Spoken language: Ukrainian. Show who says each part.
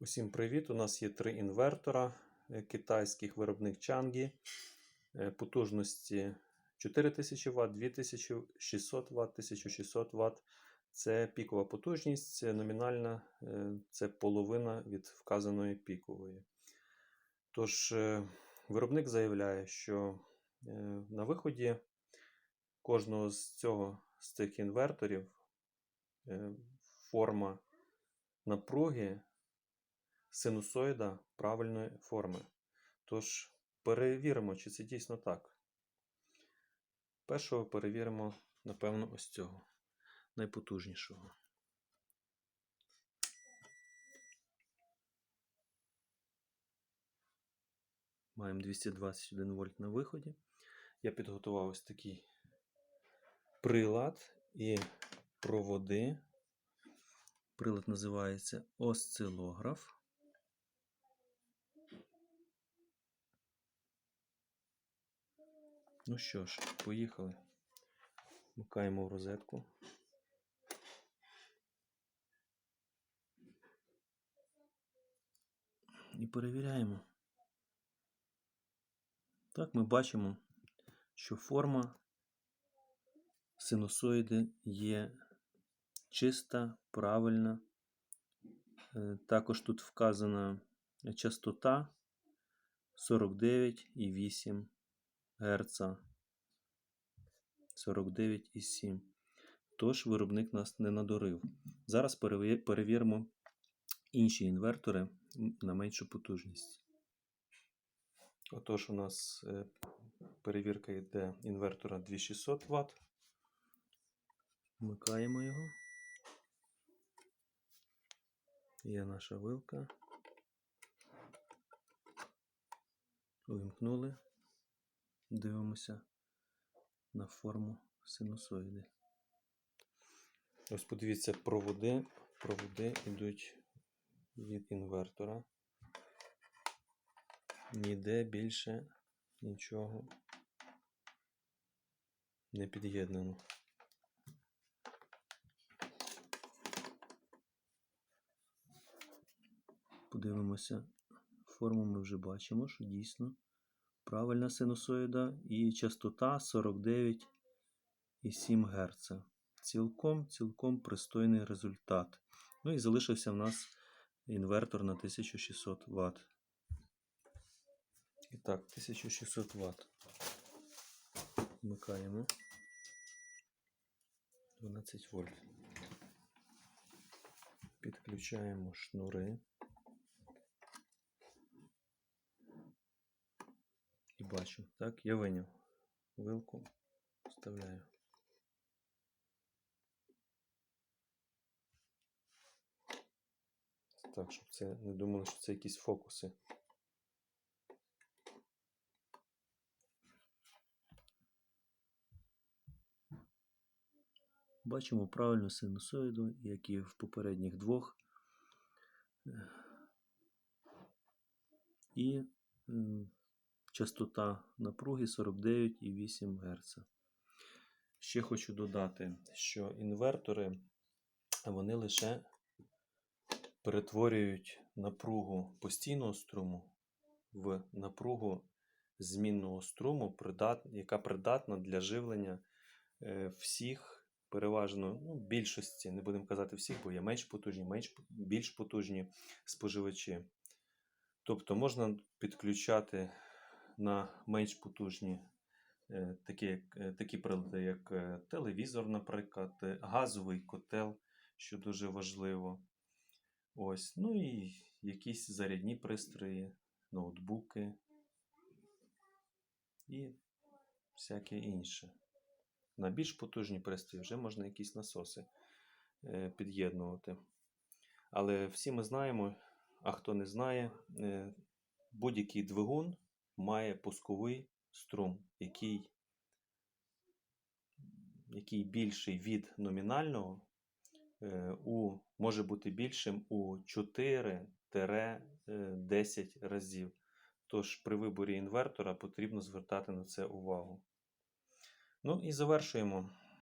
Speaker 1: Усім привіт! У нас є три інвертора е, китайських виробник Changi е, потужності 4000 Вт, 2600 Вт, 1600 Вт. Це пікова потужність, номінальна, е, це половина від вказаної пікової. Тож, виробник заявляє, що на виході кожного з цього з цих інверторів форма напруги синусоїда правильної форми. Тож перевіримо, чи це дійсно так. Першого перевіримо, напевно, ось цього найпотужнішого. Маємо 221 вольт на виході. Я підготував ось такий прилад і проводи. Прилад називається осцилограф. Ну що ж, поїхали. Вмикаємо в розетку. І перевіряємо. Так, ми бачимо, що форма синусоїди є чиста, правильна. Е, Також тут вказана частота 49,8 Гц. 49,7. Тож виробник нас не надурив. Зараз перевіримо інші інвертори на меншу потужність. Отож, у нас е, перевірка йде інвертора 2600 Вт. Вмикаємо його. Є наша вилка. Увімкнули. Дивимося на форму синусоїди. Ось подивіться, проводи. Проводи йдуть від інвертора. Ніде більше нічого не під'єднано. Подивимося, форму ми вже бачимо, що дійсно правильна синусоїда і частота 49,7 Гц. Цілком, цілком пристойний результат. Ну і залишився в нас інвертор на 1600 Вт. І так, 1600 Вт. Вмикаємо. 12 вольт. Підключаємо шнури. Бачу. Так, я виняв вилку, вставляю. Так, щоб це не думали, що це якісь фокуси. Бачимо правильну синусоїду, як і в попередніх двох. І м, частота напруги 49,8 Гц. Ще хочу додати, що інвертори вони лише перетворюють напругу постійного струму в напругу змінного струму, яка придатна для живлення е, всіх, переважно ну, більшості, не будемо казати всіх, бо є менш потужні, менш, більш потужні споживачі. Тобто можна підключати на менш потужні е, такі, е, такі прилади, як е, телевізор, наприклад, газовий котел, що дуже важливо. Ось, ну і якісь зарядні пристрої, ноутбуки і всяке інше. На більш потужні пристрої вже можна якісь насоси під'єднувати. Але всі ми знаємо, а хто не знає, будь-який двигун має пусковий струм, який, який більший від номінального, е, у, може бути більшим у 4-10 разів. Тож при виборі інвертора потрібно звертати на це увагу. Ну і завершуємо.